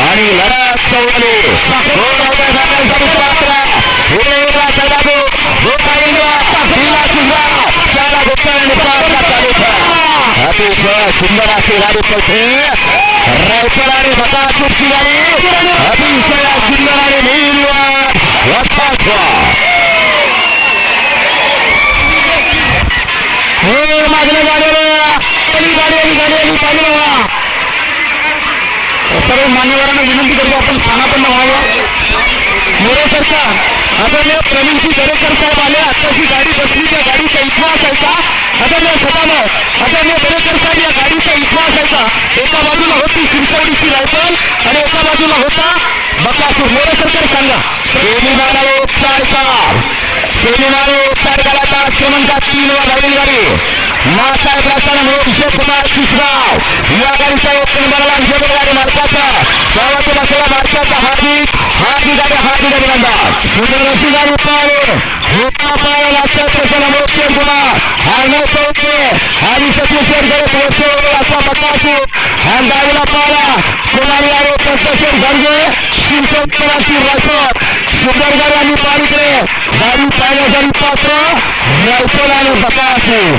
आणि लढत चौली दोन धावता झाल्याचा पात्र पुढे एकला चौदाबू तिला सुद्धा चाला चालू अतिशय सुंदर गाडी रायफल आणि गाडी. अतिशय सुंदर आणि लक्षात ठेवा हे मागणे पहिली गाडी आली गाडी आली पाहिजे बाबा सर्व मान्यवरांना विनंती करतो आपण स्थानापन्न व्हावं मोरे सरकार आदरणीय प्रवीणजी दरेकर साहेब आले आत्ताची गाडी बसली त्या गाडीचा इतिहास आहे असायचा आदरणीय सदाभाऊ आदरणीय दरेकर साहेब या गाडीचा इतिहास आहे का? एका बाजूला होती चिंचवडीची रायफल आणि एका बाजूला होता बकासूर. मोरे सरकार सांगा. सेमिनार उपचार सेमिनार उपचार करायचा आज क्रमांकात तीन वर धावलेली गाडी. मासाहेब राजकारण अभिषेक कुमार शिसगाव. या गाडीचा एक नंबरला विजय गाडी मारतात हार्दिक गाडी हार्दिक अभिनंदन सुंदर गाडी पाहिले होता पाहिला लागतं प्रसन्न मोक्षे आणि सतीश गणेश असा बकासू हा पाहिला रायफल गाडी आणि पालिकडे गाडी पाहण्यासाठी पात्र. रायफल आणि बकासू